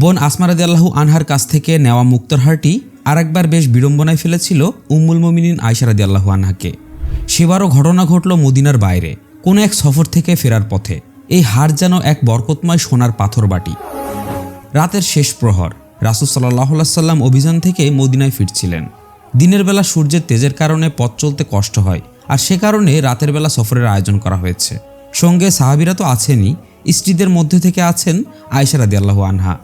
বোন আসমারাদি আল্লাহু আনহার কাছ থেকে নেওয়া মুক্তর হারটি আরেকবার বেশ বিড়ম্বনায় ফেলেছিল উম্মুল মমিনিন আয়সারাদি আল্লাহু আনহাকে। সেবারও ঘটনা ঘটল মদিনার বাইরে, কোনো এক সফর থেকে ফেরার পথে। এই হার যেন এক বরকতময় সোনার পাথর বাটি। রাতের শেষ প্রহর, রাসুল সাল্লাহ সাল্লাম অভিযান থেকে মদিনায় ফিরছিলেন। দিনের বেলা সূর্যের তেজের কারণে পথ চলতে কষ্ট হয়, আর সে কারণে রাতের বেলা সফরের আয়োজন করা হয়েছে। সঙ্গে সাহাবিরা তো আছেনই, স্ত্রীদের মধ্যে থেকে আছেন আয়সা রাদি আল্লাহু আনহা।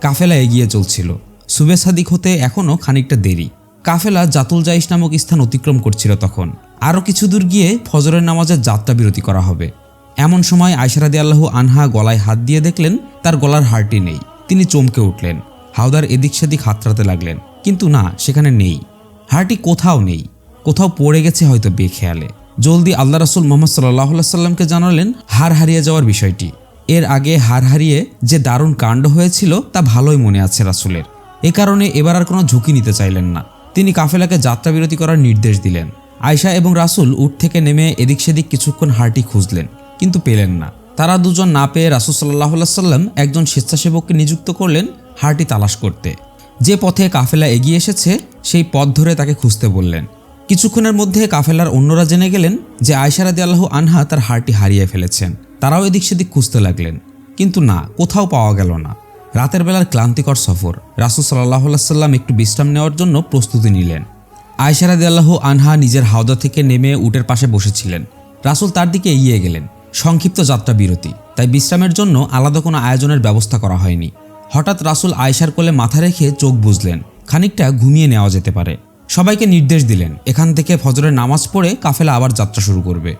কাফেলা এগিয়ে চলছিল। সুবে সাদিক হতে এখনও খানিকটা দেরি। কাফেলা জাতুল জাইশ নামক স্থান অতিক্রম করছিল তখন। আরও কিছু দূর গিয়ে ফজরের নামাজের যাত্রা বিরতি করা হবে। এমন সময় আয়সারাদি আল্লাহু আনহা গলায় হাত দিয়ে দেখলেন, তার গলার হারটি নেই। তিনি চমকে উঠলেন। হাওদার এদিক সেদিক হাতড়াতে লাগলেন। কিন্তু না, সেখানে নেই। হারটি কোথাও নেই। কোথাও পড়ে গেছে হয়তো বেখেয়ালে। জলদি আল্লাহ রাসুল মোহাম্মদ সাল্লাহ সাল্লামকে জানালেন, হার হারিয়ে যাওয়ার বিষয়টি। এর আগে হার হারিয়ে যে দারুণ কাণ্ড হয়েছিল তা ভালোই মনে আছে রাসুলের। এ কারণে এবার আর কোনো ঝুঁকি নিতে চাইলেন না। তিনি কাফেলাকে যাত্রাবিরতি করার নির্দেশ দিলেন। আয়শা এবং রাসুল উঠ থেকে নেমে এদিক সেদিক কিছুক্ষণ হারটি খুঁজলেন, কিন্তু পেলেন না। তারা দুজন না পেয়ে রাসুল সাল্লাহ সাল্লাম একজন স্বেচ্ছাসেবককে নিযুক্ত করলেন হারটি তালাশ করতে। যে পথে কাফেলা এগিয়ে এসেছে, সেই পথ ধরে তাকে খুঁজতে বললেন। কিছুক্ষণের মধ্যে কাফেলার অন্যরা জেনে গেলেন যে আয়সারাদি আল্লাহ আনহা তার হারটি হারিয়ে ফেলেছেন। তারাও এদিক সেদিক খুঁজতে লাগলেন। কিন্তু না, কোথাও পাওয়া গেল না। রাতের বেলার ক্লান্তিকর সফর। রাসুল সাল্লাহ সাল্লাম একটু বিশ্রাম নেওয়ার জন্য প্রস্তুতি নিলেন। আয়সারাদি আল্লাহ আনহা নিজের হাওদা থেকে নেমে উটের পাশে বসেছিলেন। রাসুল তার দিকে এগিয়ে গেলেন। সংক্ষিপ্ত যাত্রা বিরতি। তাই বিশ্রামের জন্য আলাদা কোনো আয়োজনের ব্যবস্থা করা হয়নি। হঠাৎ রাসুল আয়সার কোলে মাথা রেখে চোখ বুঝলেন। খানিকটা ঘুমিয়ে নেওয়া যেতে পারে। সবাইকে নির্দেশ দিলেন, এখান থেকে ফজরের নামাজ পড়ে কাফেলা আবার যাত্রা শুরু করবে।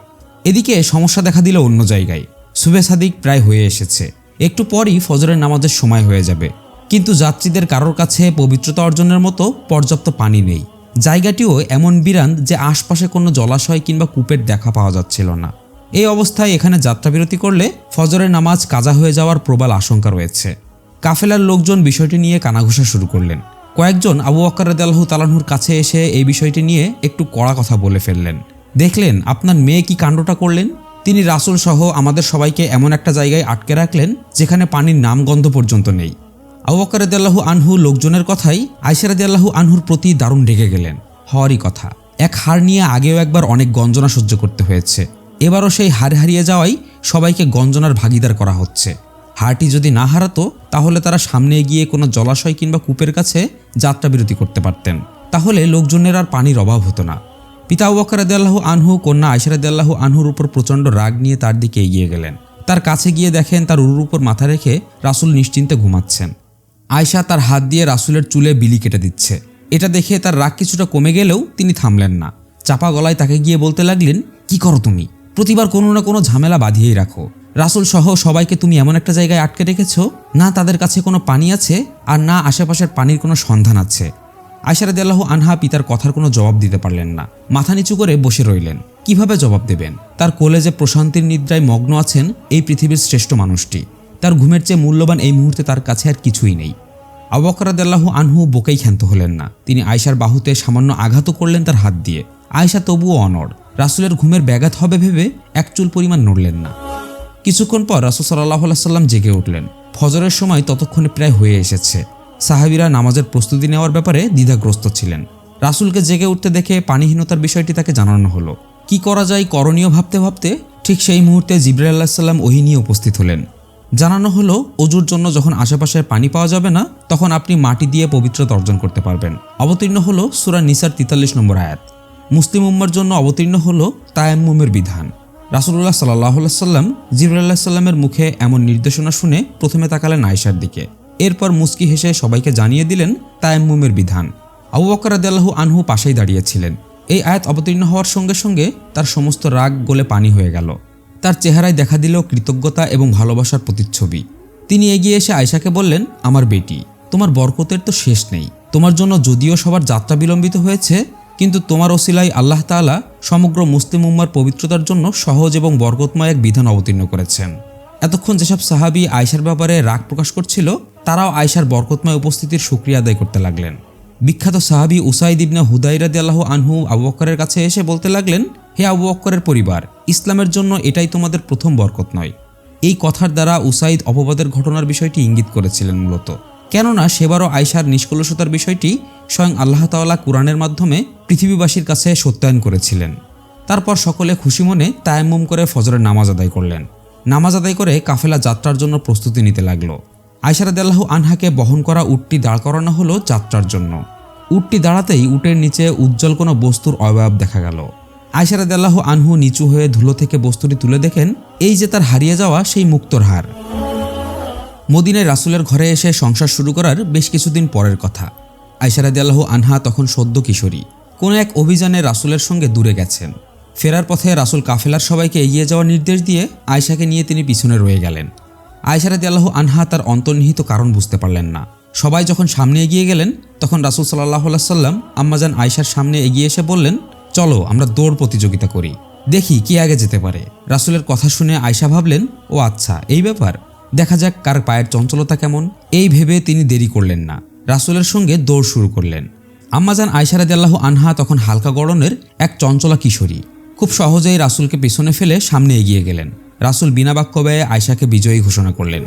এদিকে সমস্যা দেখা দিল অন্য জায়গায়। সুবে সাদিক প্রায় হয়ে এসেছে। একটু পরই ফজরের নামাজের সময় হয়ে যাবে। কিন্তু যাত্রীদের কারোর কাছে পবিত্রতা অর্জনের মতো পর্যাপ্ত পানি নেই। জায়গাটিও এমন বিরান যে আশপাশে কোনো জলাশয় কিংবা কূপের দেখা পাওয়া যাচ্ছিল না। এই অবস্থায় এখানে যাত্রাবিরতি করলে ফজরের নামাজ কাজা হয়ে যাওয়ার প্রবল আশঙ্কা রয়েছে। কাফেলার লোকজন বিষয়টি নিয়ে কানাঘুষা শুরু করলেন। কয়েকজন আবু আক্কর রাদিয়াল্লাহু তালাহুর কাছে এসে এই বিষয়টি নিয়ে একটু কড়া কথা বলে ফেললেন। দেখলেন, আপনার মেয়ে কি কাণ্ডটা করলেন? তিনি রাসুল সহ আমাদের সবাইকে এমন একটা জায়গায় আটকে রাখলেন যেখানে পানির নামগন্ধ পর্যন্ত নেই। আবু বকর রাদিয়াল্লাহু আনহু লোকজনের কথাই আয়সা রাদিয়াল্লাহু আনহুর প্রতি দারুণ রেগে গেলেন। হওয়ারই কথা। এক হার নিয়ে আগেও একবার অনেক গঞ্জনা সহ্য করতে হয়েছে। এবারও সেই হার হারিয়ে যাওয়াই সবাইকে গঞ্জনার ভাগিদার করা হচ্ছে। হারটি যদি না হারাতো, তাহলে তারা সামনে এগিয়ে কোনো জলাশয় কিংবা কূপের কাছে যাত্রা বিরতি করতে পারতেন। তাহলে লোকজনের আর পানির অভাব হতো না। পিতা ওয়াকারাদ আল্লাহ আনহু, কন্যা আয়সারাদ আল্লাহ আনহুর উপর প্রচণ্ড রাগ নিয়ে তার দিকে এগিয়ে গেলেন। তার কাছে গিয়ে দেখেন তার উরুর উপর মাথা রেখে রাসুল নিশ্চিন্তে ঘুমাচ্ছেন। আয়শা তার হাত দিয়ে রাসুলের চুলে বিলি কেটে দিচ্ছে। এটা দেখে তার রাগ কিছুটা কমে গেলেও তিনি থামলেন না। চাপা গলায় তাকে গিয়ে বলতে লাগলেন, কি করো তুমি? প্রতিবার কোনো না কোনো ঝামেলা বাঁধিয়েই রাখো। রাসুল সহ সবাইকে তুমি এমন একটা জায়গায় আটকে রেখেছো? না তাদের কাছে কোনো পানি আছে? আর না আশেপাশের পানির কোনো সন্ধান আছে? আয়সারাদ আল্লাহ আনহা পিতার কথার কোনো জবাব দিতে পারলেন না। মাথা নিচু করে বসে রইলেন। কীভাবে জবাব দেবেন? তার কোলে যে প্রশান্তির নিদ্রায় মগ্ন আছেন, এই পৃথিবীর শ্রেষ্ঠ মানুষটি। তার ঘুমের চেয়ে মূল্যবান এই মুহূর্তে তার কাছে আর কিছুই নেই। আবকরাদাল্লাহ আনহু বোকেই ক্ষান্ত হলেন না। তিনি আয়সার বাহুতে সামান্য আঘাত করলেন তার হাত দিয়ে। আয়সা তবুও অনড়। রাসুলের ঘুমের ব্যাঘাত হবে ভেবে এক চুল পরিমাণ নড়লেন না। কিছুক্ষণ পর রাসুল সাল্লাহ সাল্লাম জেগে উঠলেন। ফজরের সময় ততক্ষণে প্রায় হয়ে এসেছে। সাহাবিরা নামাজের প্রস্তুতি নেওয়ার ব্যাপারে দ্বিধাগ্রস্ত ছিলেন। রাসুলকে জেগে উঠতে দেখে পানিহীনতার বিষয়টি তাকে জানানো হলো। কি করা যায় করণীয় ভাবতে ভাবতে ঠিক সেই মুহূর্তে জিবরাল আল্লাহ সাল্লাম ওহি নিয়ে উপস্থিত হলেন। জানানো হলো, অজুর জন্য যখন আশেপাশে পানি পাওয়া যাবে না, তখন আপনি মাটি দিয়ে পবিত্রতা অর্জন করতে পারবেন। অবতীর্ণ হলো সুরা নিসার তিতাল্লিশ নম্বর আয়াত। মুসলিম উম্মার জন্য অবতীর্ণ হলো তায়াম্মুমের বিধান। রাসুল্লাহ সাল্লাহ সাল্লাম জিবরাল্লাহ সাল্লামের মুখে এমন নির্দেশনা শুনে প্রথমে তাকালেন আয়সার দিকে। এরপর মুস্কি হেসে সবাইকে জানিয়ে দিলেন, তায়াম্মুমের বিধান। আবু বকর রাদিয়াল্লাহু আনহু পাশেই দাঁড়িয়েছিলেন। এই আয়াত অবতীর্ণ হওয়ার সঙ্গে সঙ্গে তার সমস্ত রাগ গলে পানি হয়ে গেল। তার চেহারায় দেখা দিল কৃতজ্ঞতা এবং ভালোবাসার প্রতিচ্ছবি। তিনি এগিয়ে এসে আয়সাকে বললেন, আমার বেটি, তোমার বরকতের তো শেষ নেই। তোমার জন্য যদিও সবার যাত্রা বিলম্বিত হয়েছে, কিন্তু তোমার ওসিলাই আল্লাহ তাআলা সমগ্র মুসলিম উম্মার পবিত্রতার জন্য সহজ এবং বরকতময় এক বিধান অবতীর্ণ করেছেন। এতক্ষণ যেসব সাহাবি আয়সার ব্যাপারে রাগ প্রকাশ করছিল, তারাও আয়সার বরকতময় উপস্থিতির সুক্রিয়া আদায় করতে লাগলেন। বিখ্যাত সাহাবি উসাইদ ইবনে হুদাইরাদি আল্লাহ আনহু আবু বক্করের কাছে এসে বলতে লাগলেন, হে আবু বক্করের পরিবার ইসলামের জন্য এটাই তোমাদের প্রথম বরকত নয়। এই কথার দ্বারা উসাইদ অপবাদের ঘটনার বিষয়টি ইঙ্গিত করেছিলেন মূলত। কেননা সেবারও আয়সার নিষ্কলসতার বিষয়টি স্বয়ং আল্লাহ তাআলা কোরআনের মাধ্যমে পৃথিবীবাসীর কাছে সত্যায়ন করেছিলেন। তারপর সকলে খুশি মনে তায়াম্মুম করে ফজরের নামাজ আদায় করলেন। নামাজ আদায় করে কাফেলা যাত্রার জন্য প্রস্তুতি নিতে লাগল। আয়সারাদাল্লাহু আনহাকে বহন করা উটটি দাঁড় করানো হলো যাত্রার জন্য। উটটি দাঁড়াতেই উটের নিচে উজ্জ্বল কোনো বস্তুর অবয়ব দেখা গেল। আয়সারাদাল্লাহু আনহু নিচু হয়ে ধুলো থেকে বস্তুটি তুলে দেখেন, এই যে তার হারিয়ে যাওয়া সেই মুক্তর হার। মদিনায় রাসুলের ঘরে এসে সংসার শুরু করার বেশ কিছুদিন পরের কথা। আয়সারাদি আল্লাহ আনহা তখন সদ্য কিশোরী। কোনো এক অভিযানে রাসুলের সঙ্গে দূরে গেছেন। ফেরার পথে রাসুল কাফেলার সবাইকে এগিয়ে যাওয়ার নির্দেশ দিয়ে আয়সাকে নিয়ে তিনি পিছনে রয়ে গেলেন। আয়সারাদি আল্লাহ আনহা তার অন্তর্নিহিত কারণ বুঝতে পারলেন না। সবাই যখন সামনে এগিয়ে গেলেন, তখন রাসুল সাল্লাহ সাল্লাম আম্মাজান আয়সার সামনে এগিয়ে এসে বললেন চলো আমরা দৌড় প্রতিযোগিতা করি। দেখি কে আগে যেতে পারে। রাসুলের কথা শুনে আয়সা ভাবলেন, ও আচ্ছা এই ব্যাপার। দেখা যাক কার পায়ের চঞ্চলতা কেমন। এই ভেবে তিনি দেরি করলেন না। রাসুলের সঙ্গে দৌড় শুরু করলেন। আম্মাজান আয়সারাদি আল্লাহ আনহা তখন হালকা গড়নের এক চঞ্চলা কিশোরী। খুব সহজেই রাসুলকে পেছনে ফেলে সামনে এগিয়ে গেলেন। রাসুল বিনা বাক্য ব্যয়ে আয়সাকে বিজয়ী ঘোষণা করলেন।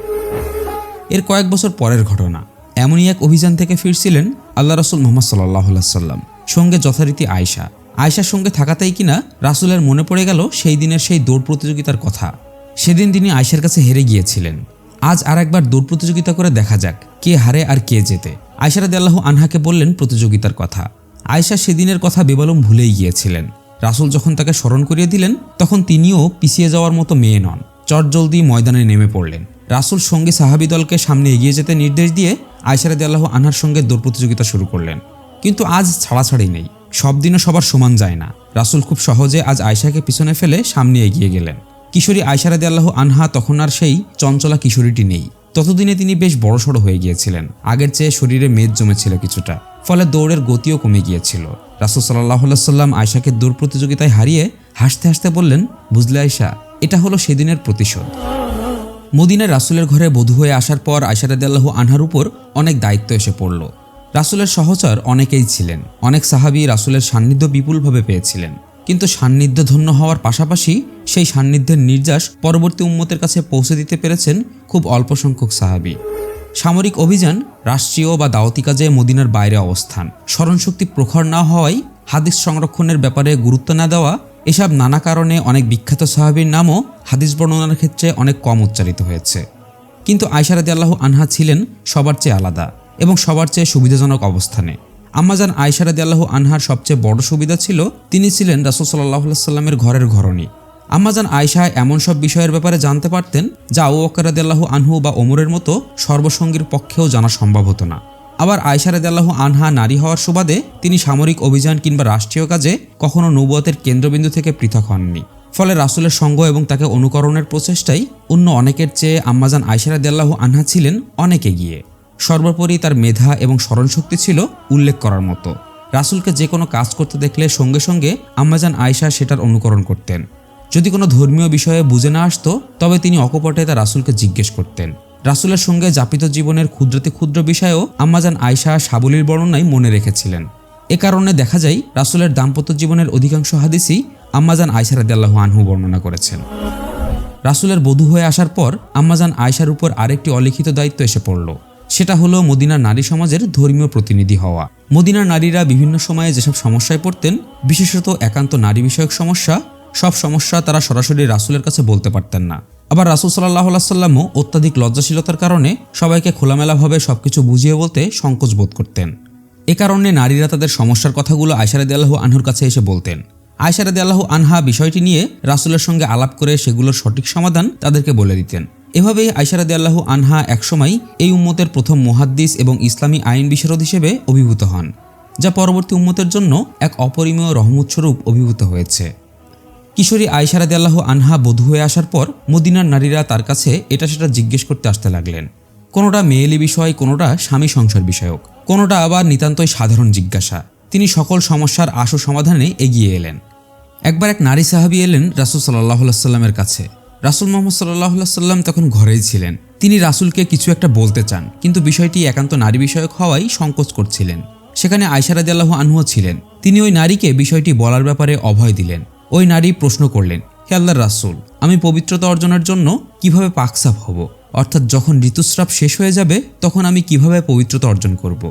এর কয়েক বছর পরের ঘটনা। এমনই এক অভিযান থেকে ফিরছিলেন আল্লাহ রসুল মোহাম্মদ সাল্লাহ সাল্লাম সঙ্গে যথারীতি আয়সা আয়সার সঙ্গে থাকাতেই কিনা রাসুলের মনে পড়ে গেল সেই দিনের সেই দৌড় প্রতিযোগিতার কথা। সেদিন তিনি আয়সার কাছে হেরে গিয়েছিলেন। আজ আর একবার দৌড় প্রতিযোগিতা করে দেখা যাক কে হারে আর কে জেতে। আয়সারাদ আল্লাহ আনহাকে বললেন প্রতিযোগিতার কথা। আয়সা সেদিনের কথা বেবলম ভুলেই গিয়েছিলেন। রাসুল যখন তাকে স্মরণ করিয়ে দিলেন, তখন তিনিও পিছিয়ে যাওয়ার মতো মেয়ে নন। চটজলদি ময়দানে নেমে পড়লেন। রাসুল সঙ্গে সাহাবি দলকে সামনে এগিয়ে যেতে নির্দেশ দিয়ে আয়সারাদ আল্লাহ আনহার সঙ্গে দৌড় প্রতিযোগিতা শুরু করলেন। কিন্তু আজ ছাড়াছাড়ি নেই। সব দিনও সবার সমান যায় না। রাসুল খুব সহজে আজ আয়সাকে পিছনে ফেলে সামনে এগিয়ে গেলেন। কিশোরী আয়সারাদি আল্লাহ আনহা তখন আর সেই চঞ্চলা কিশোরীটি নেই। ততদিনে তিনি বেশ বড়সড় হয়ে গিয়েছিলেন। আগের চেয়ে শরীরে মেদ জমেছিল কিছুটা। ফলে দৌড়ের গতিও কমে গিয়েছিল। রাসুল সাল্লাহ সাল্লাম আয়সাকে দৌড় প্রতিযোগিতায় হারিয়ে হাসতে হাসতে বললেন, বুঝলে আয়সা এটা হলো সেদিনের প্রতিশোধ। মদিনার রাসুলের ঘরে বধূ হয়ে আসার পর আয়সারাদি আল্লাহ আনহার উপর অনেক দায়িত্ব এসে পড়ল। রাসুলের সহচর অনেকেই ছিলেন। অনেক সাহাবি রাসুলের সান্নিধ্য বিপুলভাবে পেয়েছিলেন। কিন্তু সান্নিধ্য ধন্য হওয়ার পাশাপাশি সেই সান্নিধ্যের নির্যাস পরবর্তী উম্মতের কাছে পৌঁছে দিতে পেরেছেন খুব অল্প সংখ্যক সাহাবি। সামরিক অভিযান রাষ্ট্রীয় বা দাওয়াতি কাজে মদিনার বাইরে অবস্থান। স্মরণশক্তি প্রখর না হওয়ায় হাদিস সংরক্ষণের ব্যাপারে গুরুত্ব না দেওয়া এসব নানা কারণে অনেক বিখ্যাত সাহাবির নামও হাদিস বর্ণনার ক্ষেত্রে অনেক কম উচ্চারিত হয়েছে। কিন্তু আয়সারাদি আল্লাহ আনহা ছিলেন সবার চেয়ে আলাদা। এবং সবার চেয়ে সুবিধাজনক অবস্থানে। আম্মাজান আয়সারাদি আল্লাহ আনহার সবচেয়ে বড় সুবিধা ছিল, তিনি ছিলেন রাসুল সাল্লাহ সাল্লামের ঘরের ঘরণী। আম্মাজান আয়সা এমন সব বিষয়ের ব্যাপারে জানতে পারতেন, যা ও অকরাদি আল্লাহ আনহু বা ওমরের মতো সর্বসঙ্গীর পক্ষেও জানা সম্ভব হতো না। আবার আয়সারাদি আল্লাহ আনহা নারী হওয়ার সুবাদে তিনি সামরিক অভিযান কিংবা রাষ্ট্রীয় কাজে কখনও নবুয়তের কেন্দ্রবিন্দু থেকে পৃথক হননি। ফলে রাসুলের সঙ্গ এবং তাকে অনুকরণের প্রচেষ্টাই অন্য অনেকের চেয়ে আম্মাজান আয়সারাদি আল্লাহ আনহা ছিলেন অনেকে এগিয়ে। সর্বোপরি তার মেধা এবং স্মরণশক্তি ছিল উল্লেখ করার মতো। রাসুলকে যে কোনো কাজ করতে দেখলে সঙ্গে সঙ্গে আম্মাজান আয়সা সেটার অনুকরণ করতেন। যদি কোনো ধর্মীয় বিষয়ে বুঝে না আসতো, তবে তিনি অকপটে তা রাসুলকে জিজ্ঞেস করতেন। রাসুলের সঙ্গে যাপিত জীবনের ক্ষুদ্রতে ক্ষুদ্র বিষয়েও আম্মাজান আয়সা সাবলীর বর্ণনায় মনে রেখেছিলেন। এ কারণে দেখা যায়, রাসুলের দাম্পত্য জীবনের অধিকাংশ হাদিসই আম্মাজান আয়সা রাদিয়াল্লাহু আনহু বর্ণনা করেছেন। রাসুলের বধূ হয়ে আসার পর আম্মাজান আয়সার উপর আরেকটি অলিখিত দায়িত্ব এসে পড়ল। সেটা হলো মদিনার নারী সমাজের ধর্মীয় প্রতিনিধি হওয়া। মদিনার নারীরা বিভিন্ন সময়ে যেসব সমস্যায় পড়তেন, বিশেষত একান্ত নারী বিষয়ক সমস্যা, সব সমস্যা তারা সরাসরি রাসুলের কাছে বলতে পারতেন না। আবার রাসুল সাল্লাহ সাল্লামও অত্যাধিক লজ্জাশীলতার কারণে সবাইকে খোলামেলাভাবে সবকিছু বুঝিয়ে বলতে সংকোচ বোধ করতেন। এ কারণে নারীরা তাদের সমস্যার কথাগুলো আয়সারাদি আল্লাহ আনহুর কাছে এসে বলতেন। আয়সারাদি আল্লাহ আনহা বিষয়টি নিয়ে রাসুলের সঙ্গে আলাপ করে সেগুলোর সঠিক সমাধান তাদেরকে বলে দিতেন। এভাবেই আয়সারাদি আল্লাহ আনহা একসময় এই উম্মতের প্রথম মুহাদ্দিস এবং ইসলামী আইন বিশারদ হিসেবে অভিভূত হন, যা পরবর্তী উম্মতের জন্য এক অপরিমেয় রহমতস্বরূপ অভিভূত হয়েছে। কিশোরী আয়সারাদি আল্লাহ আনহা বধূ হয়ে আসার পর মদিনার নারীরা তার কাছে এটা সেটা জিজ্ঞেস করতে আসতে লাগলেন। কোনোটা মেয়েলি বিষয়, কোনোটা স্বামী সংসার বিষয়ক, কোনোটা আবার নিতান্তই সাধারণ জিজ্ঞাসা। তিনি সকল সমস্যার আশু সমাধানে এগিয়ে এলেন। একবার এক নারী সাহাবি এলেন রাসুল সাল্লাহ সাল্লামের কাছে। রাসুল মোহাম্মদ সাল্লাহ সাল্লাম তখন ঘরেই ছিলেন। তিনি রাসুলকে কিছু একটা বলতে চান, কিন্তু বিষয়টি একান্ত নারী বিষয়ক হওয়াই সংকোচ করছিলেন। সেখানে আয়সারাদি আল্লাহ আনহুও ছিলেন। তিনি ওই নারীকে বিষয়টি বলার ব্যাপারে অভয় দিলেন। ওই নারী প্রশ্ন করলেন, হে আল্লাহর রাসুল, আমি পবিত্রতা অর্জনের জন্য কীভাবে পাকসাপ হব? অর্থাৎ যখন ঋতুস্রাব শেষ হয়ে যাবে, তখন আমি কীভাবে পবিত্রতা অর্জন করব।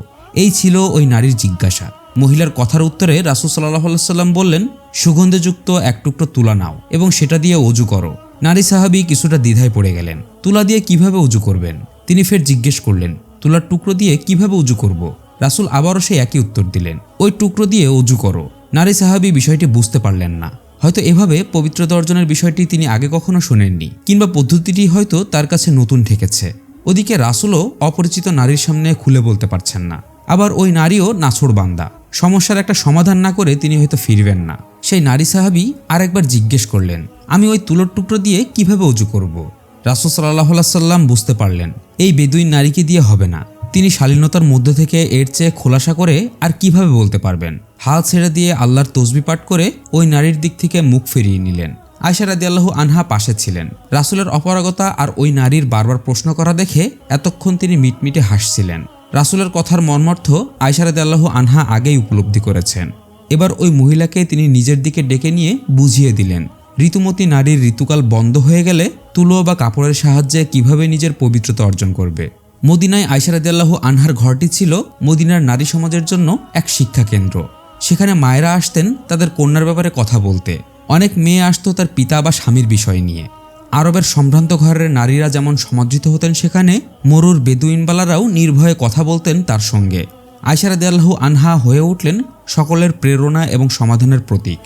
এই ছিল ওই নারীর জিজ্ঞাসা। মহিলার কথার উত্তরে রাসুল সাল্লাহ সাল্লাম বললেন, সুগন্ধযুক্ত এক টুকরো তুলা নাও এবং সেটা দিয়ে অজু করো। নারী সাহাবি কিছুটা দ্বিধায় পড়ে গেলেন। তুলা দিয়ে কীভাবে উজু করবেন? তিনি ফের জিজ্ঞেস করলেন, তুলার টুকরো দিয়ে কীভাবে উজু করব। রাসুল আবারও সেই একই উত্তর দিলেন, ওই টুকরো দিয়ে অজু করো। নারী সাহাবি বিষয়টি বুঝতে পারলেন না। হয়তো এভাবে পবিত্রতা অর্জনের বিষয়টি তিনি আগে কখনো শোনেননি, কিংবা পদ্ধতিটি হয়তো তার কাছে নতুন ঠেকেছে। ওদিকে রাসুলও অপরিচিত নারীর সামনে খুলে বলতে পারছেন না। আবার ওই নারীও নাছোড় বান্দা। সমস্যার একটা সমাধান না করে তিনি হয়তো ফিরবেন না। সেই নারী সাহাবি আরেকবার জিজ্ঞেস করলেন আমি ওই তুলোর টুকরো দিয়ে কীভাবে উজু করব। রাসুল সাল্লাহ সাল্লাম বুঝতে পারলেন, এই বেদুইন নারীকে দিয়ে হবে না। তিনি শালীনতার মধ্য থেকে এর চেয়ে খোলাসা করে আর কীভাবে বলতে পারবেন? হাল ছেড়ে দিয়ে আল্লাহর তসবি পাঠ করে ওই নারীর দিক থেকে মুখ ফিরিয়ে নিলেন। আয়সা রাদি আল্লাহ আনহা পাশে ছিলেন। রাসুলের অপারগতা আর ওই নারীর বারবার প্রশ্ন করা দেখে এতক্ষণ তিনি মিটমিটে হাসছিলেন। রাসুলের কথার মর্মার্থ আয়সা রাদি আল্লাহ আনহা আগেই উপলব্ধি করেছেন। এবার ওই মহিলাকে তিনি নিজের দিকে ডেকে নিয়ে বুঝিয়ে দিলেন। ঋতুমতী নারীর ঋতুকাল বন্ধ হয়ে গেলে তুলো বা কাপড়ের সাহায্যে কীভাবে নিজের পবিত্রতা অর্জন করবে? মদিনায় আয়সারাদিয়াল্লাহ আনহার ঘরটি ছিল মদিনার নারী সমাজের জন্য এক শিক্ষা কেন্দ্র। সেখানে মায়েরা আসতেন তাদের কন্যার ব্যাপারে কথা বলতে। অনেক মেয়ে আসতো তার পিতা বা স্বামীর বিষয় নিয়ে। আরবের সম্ভ্রান্ত ঘরের নারীরা যেমন সমাদৃত হতেন সেখানে, মরুর বেদুইনবালারাও নির্ভয়ে কথা বলতেন তার সঙ্গে। আয়সারাদিয়াল্লাহু আনহা হয়ে উঠলেন সকলের প্রেরণা এবং সমাধানের প্রতীক।